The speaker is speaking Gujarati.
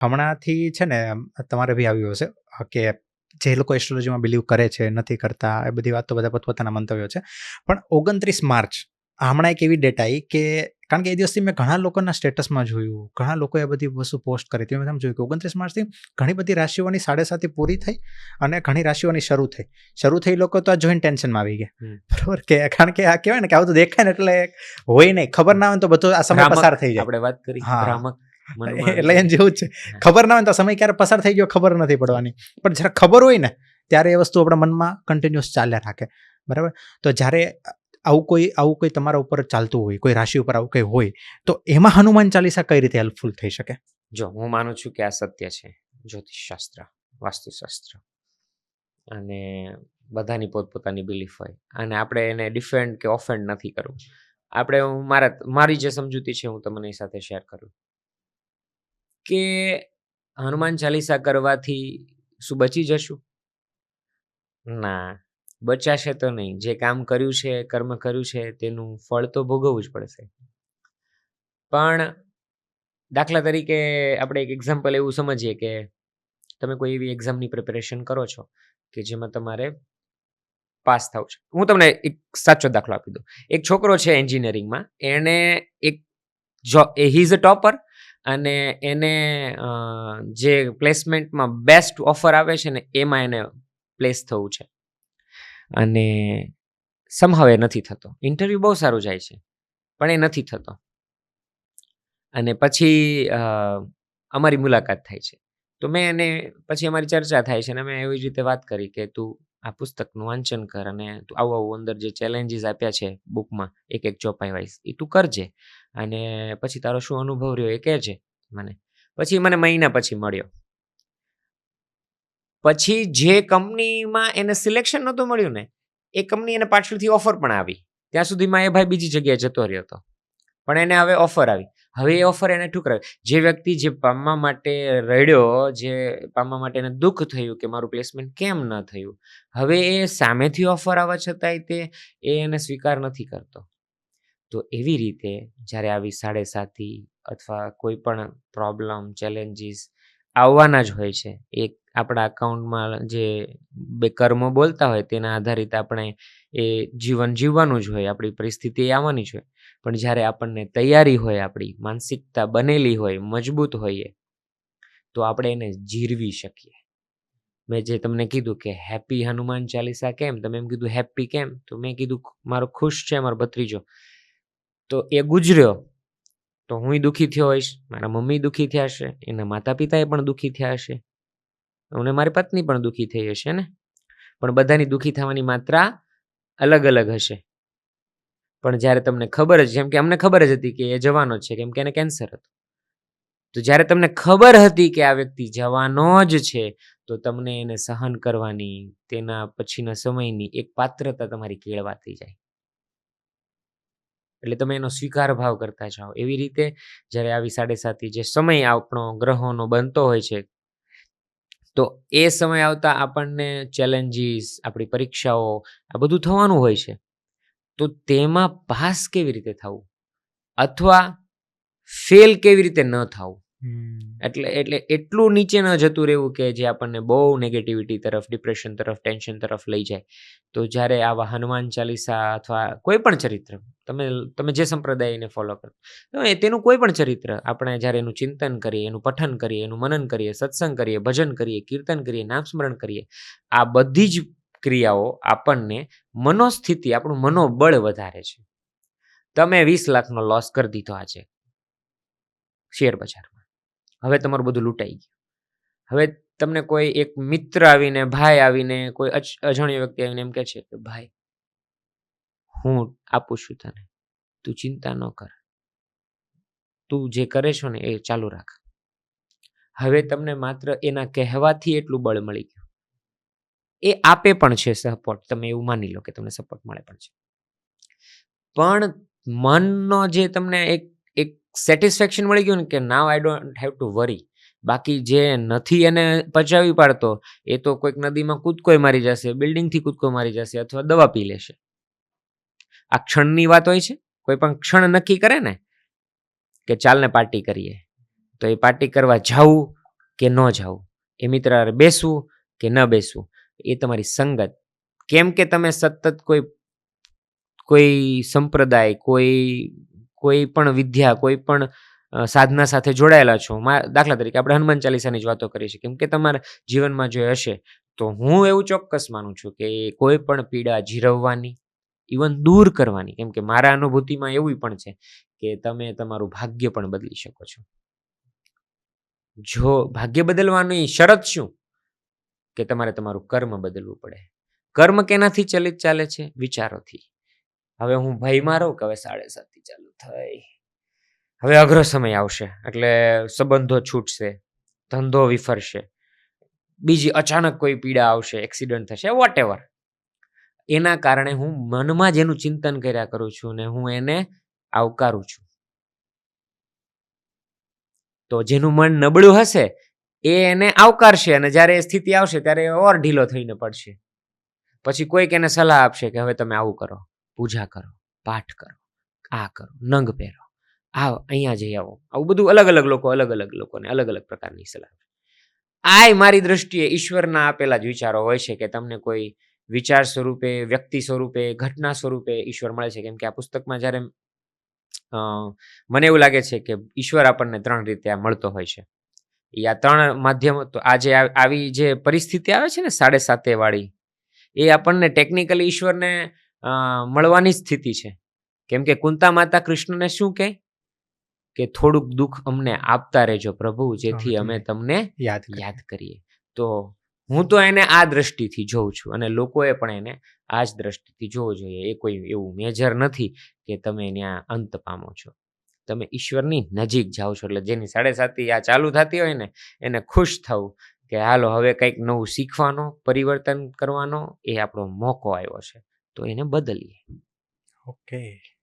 હમણાંથી છે ને તમારે બી આવ્યું હશે કે જે લોકો એસ્ટ્રોલોજીમાં બિલીવ કરે છે નથી કરતા એ બધી વાત તો બધા પોતપોતાના મંતવ્યો છે. પણ ઓગણત્રીસ માર્ચ હમણાં એક એવી ડેટ આવી કે કારણ કે એ દિવસથી મેં ઘણા લોકોના સ્ટેટસમાં જોયું ઘણા લોકોએ એ બધી વસ્તુ પોસ્ટ કરી. હતી મેં એમ જોયું કે ઓગણત્રીસ માર્ચથી ઘણી બધી રાશિઓની સાડે સાતી પૂરી થઈ અને ઘણી રાશિઓની શરૂ થઈ. શરૂ થઈ લોકો તો આ જોઈને ટેન્શનમાં આવી ગયા. બરાબર કે કારણ કે આ કહેવાય ને કે આવું તો દેખાય ને એટલે હોય નહીં. ખબર ના હોય તો બધો આ સમય પસાર થઈ જાય. આપણે વાત કરી. ભ્રામક એટલે એમ જેવું જ છે. ખબર ના હોય તો સમય ક્યારે પસાર થઈ ગયો ખબર નથી પડવાની. પણ જ્યારે ખબર હોય ને ત્યારે એ વસ્તુ આપણા મનમાં કન્ટિન્યુઅસ ચાલ્યા રાખે. બરાબર? તો જ્યારે આવું કોઈ આવું કોઈ તમારા ઉપર ચાલતું હોય કોઈ રાશિ ઉપર આવું કંઈ હોય તો એમાં હનુમાન ચાલીસા કઈ રીતે હેલ્પફુલ થઈ શકે? જો હું માનું છું કે આ સત્ય છે. જ્યોતિષશાસ્ત્ર વાસ્તુશાસ્ત્ર. અને બધાની પોતપોતાની બિલીફ હોય. અને આપણે એને ડિફેન્ડ કે ઓફેન્ડ નથી કરવું. આપણે હું મારા મારી જે સમજૂતી છે હું તમને એ સાથે શેર કરું. કે હનુમાન ચાલીસા કરવાથી શું બચી જશું? ના, બચાશે તો નહીં. જે કામ કર્યું છે, કર્મ કર્યું છે, તેનું ફળ તો ભોગવવું જ પડશે. પણ દાખલા તરીકે આપણે એક એક્ઝામ્પલ એવું સમજીએ કે તમે કોઈ એવી એક્ઝામની પ્રિપેરેશન કરો છો કે જેમાં તમારે પાસ થવું છે. હું તમને એક સાચો દાખલો આપી દઉં. એક છોકરો છે એન્જિનિયરિંગમાં એને એક જો એ હી અ ટોપર અને એને જે પ્લેસમેન્ટમાં બેસ્ટ ઓફર આવે છે ને, એમાં એને પ્લેસ થવું છે. અને સમહાવ નથી થતો. ઇન્ટરવ્યૂ બહુ સારું જાય છે, પણ એ નથી થતો. અને પછી અમારી મુલાકાત થાય છે. તો મેં એને, પછી અમારી ચર્ચા થાય છે અને મેં એવી રીતે વાત કરી કે તું આ પુસ્તકનું વાંચન કર અને તું આવું આવું અંદર જે ચેલેન્જીસ આપ્યા છે બુકમાં એક એક ચોપાઈ વાઇઝ એ તું કરજે. અને પછી તારો શું અનુભવ રહ્યો એ કહેજે મને. પછી મને મહિના પછી મળ્યો. પછી જે કંપનીમાં એને સિલેક્શન નહોતું મળ્યું ને, એ કંપની એને પાછળથી ઓફર પણ આવી. ત્યાં સુધીમાં એ ભાઈ બીજી જગ્યાએ જતો રહ્યો હતો. પણ એને હવે ઓફર આવી. હવે એ ઓફર એને ઠુકરાવી. જે વ્યક્તિ જે પામવા માટે રડ્યો, જે પામવા માટે એને દુઃખ થયું કે મારું પ્લેસમેન્ટ કેમ ન થયું, હવે એ સામેથી ઓફર આવવા છતાંય તે એ એને સ્વીકાર નથી કરતો. તો એવી રીતે જ્યારે આવી સાડે સાતી અથવા કોઈ પણ પ્રોબ્લેમ ચેલેન્જીસ આવવાના જ હોય છે. એક આપણા અકાઉન્ટમાં જે બે કર્મો બોલતા હોય તેના આધારિત આપણે એ જીવન જીવવાનું જ હોય, આપણી પરિસ્થિતિ આવવાની જ હોય. પણ જ્યારે આપણને તૈયારી હોય, આપણી માનસિકતા બનેલી હોય, મજબૂત હોઈએ, તો આપણે એને જીરવી શકીએ. મેં જે તમને કીધું કે હેપી હનુમાન ચાલીસા કેમ? તમે એમ કીધું હેપી કેમ? તો મેં કીધું મારો ખુશ છે, મારો ભત્રીજો. તો એ ગુજર્યો. તો હું દુઃખી થયો હોઈશ, મારા મમ્મી દુઃખી થયા હશે, એના માતા પિતાએ પણ દુઃખી થયા હશે, અને મારી પત્ની પણ દુઃખી થઈ હશે ને? પણ બધાની દુઃખી થવાની માત્રા અલગ અલગ હશે. પણ જ્યારે તમને ખબર જ, જેમ કે અમને ખબર જ હતી કે એ જવાનો છે, કેમ કે એને કેન્સર હતું. તો જ્યારે તમને ખબર હતી કે આ વ્યક્તિ જવાનો જ છે, તો તમને એને સહન કરવાની, તેના પછીના સમયની એક પાત્રતા તમારી કેળવાતી જાય. એટલે તમે એનો સ્વીકાર ભાવ કરતા જાઓ. એવી રીતે જ્યારે આવી સાડે સાતી જે સમય આપણો ગ્રહોનો બનતો હોય છે, તો એ સમય આવતા આપણને ચેલેન્જીસ આપણી પરીક્ષાઓ, આ બધું થવાનું હોય છે. તો તેમાં પાસ કેવી રીતે થવું? અથવા ફેલ કેવી રીતે ન થવું? એટલે એટલે એટલું નીચે ન જતું રહેવું કે જે આપણને બહુ નેગેટિવિટી તરફ ડિપ્રેશન તરફ ટેન્શન તરફ લઈ જાય. તો જ્યારે આવા હનુમાન ચાલીસા અથવા કોઈ પણ ચરિત્ર, તમે તમે જે સંપ્રદાયને ફોલો કરો તેનું કોઈ પણ ચરિત્ર આપણે જ્યારે એનું ચિંતન કરીએ, એનું પઠન કરીએ, એનું મનન કરીએ, સત્સંગ કરીએ, ભજન કરીએ, કીર્તન કરીએ નામ સ્મરણ કરીએ, આ બધી જ ક્રિયાઓ આપણને મનોસ્થિતિ, આપણું મનોબળ વધારે છે. તમે વીસ લાખનો લોસ કરી દીધો આજે, શેર બજારમાં. હવે તમારું બધું લૂંટાઈ ગયું. હવે તમને કોઈ એક મિત્ર આવીને, ભાઈ આવીને, કોઈ અજ- અજાણ્યો વ્યક્તિ આવીને એમ કહે છે કે, ભાઈ, હું આપું છું તને. તું ચિંતા ન કર. તું જે કરે છો ને એ ચાલુ રાખ. હવે તમને માત્ર એના કહેવાથી એટલું બળ મળી ગયું. એ આપે પણ છે સપોર્ટ તમે એવું માની લો કે તમને સપોર્ટ મળે પણ છે. પણ મનનો જે તમને એક સેટિસ્ફેક્શન મળી ગયું ને કે now I don't have to worry બાકી જે નથી એને પચાવી પાડતો, એ તો કોઈક નદીમાં કૂદકોય મારી જશે, બિલ્ડિંગથી કૂદકો મારી જશે અથવા દવા પી લેશે. આ ક્ષણની વાત હોય છે? કોઈ પણ ક્ષણ નક્કી કરે ને કે ચાલને પાર્ટી કરીએ. તો એ પાર્ટી કરવા જવું કે ન જવું? એ મિત્ર બેસવું કે ન બેસવું? એ તમારી સંગત. કેમ કે તમે સતત કોઈ કોઈ સંપ્રદાય, કોઈ કોઈ પણ વિદ્યા, કોઈ પણ સાધના સાથે જોડાયેલા છો દાખલા તરીકે આપણે હનુમાન ચાલીસાની જ વાતો કરીએ છીએ, કેમ કે તમારા જીવનમાં જો હશે, તો હું એવું ચોક્કસ માનું છું કે કોઈ પણ પીડા જીરવવાની ઇવન દૂર કરવાની, કેમ કે મારા અનુભૂતિમાં એવું પણ છે કે તમે તમારું ભાગ્ય પણ બદલી શકો છો. જો ભાગ્ય બદલવાની શરત શું? કે તમારે તમારું કર્મ બદલવું પડે. કર્મ કેનાથી ચલિત ચાલે છે? વિચારોથી. હવે હું ભયમાં રહું કે હવે સાડે સાતથી ચાલુ થઈ. હવે અઘરો સમય આવશે, એટલે સંબંધો છૂટશે, ધંધો વિફરશે, બીજી અચાનક કોઈ પીડા આવશે એક્સિડન્ટ થશે વોટ એવર એના કારણે હું મનમાં જેનું ચિંતન કર્યા કરું છું ને હું એને આવકારું છું. તો જેનું મન નબળું હશે, એ એને આવકારશે અને જ્યારે એ સ્થિતિ આવશે ત્યારે ઓર ઢીલો થઈને પડશે. પછી કોઈક એને સલાહ આપશે કે હવે તમે આવું કરો. પૂજા કરો, પાઠ કરો, આ કરો, નંગ પહેરો. આ અહીંયા જઈ આવો. આવું બધું અલગ અલગ લોકો, અલગ અલગ લોકોને અલગ અલગ પ્રકારની સલાહ. આય મારી દ્રષ્ટિએ ઈશ્વરના આપેલા જ વિચારો હોય છે કે તમને કોઈ વિચાર સ્વરૂપે, વ્યક્તિ સ્વરૂપે, ઘટના સ્વરૂપે ઈશ્વર મળે છે. કેમ કે આ પુસ્તકમાં જ્યારે મને એવું લાગે છે કે ઈશ્વર આપણને ત્રણ રીતે આ મળતો હોય છે. એ આ ત્રણ માધ્યમ, તો આજે આવી જે પરિસ્થિતિ આવે છે ને સાડે સાતે વાળી, એ આપણને ટેકનિકલી ઈશ્વરને મળવાની સ્થિતિ છે. કેમ કે કુંતા માતા કૃષ્ણને શું કહે? કે થોડુંક દુઃખ અમને આપતા રહેજો પ્રભુ જેથી અમે તમને યાદ યાદ કરીએ. તો હું તો એને આ દ્રષ્ટિથી જોઉં છું અને લોકોએ પણ એને આ જ દ્રષ્ટિથી જોવું જોઈએ. એ કોઈ એવું મેજર નથી કે તમે ત્યાં અંત પામો છો. તમે ઈશ્વરની નજીક જાઓ છો એટલે જેની સાડે સાતી આ ચાલુ થતી હોય ને એને ખુશ થવું કે હાલો હવે કંઈક નવું શીખવાનો પરિવર્તન કરવાનો એ આપણો મોકો આવ્યો છે. તો એને બદલીએ. ઓકે.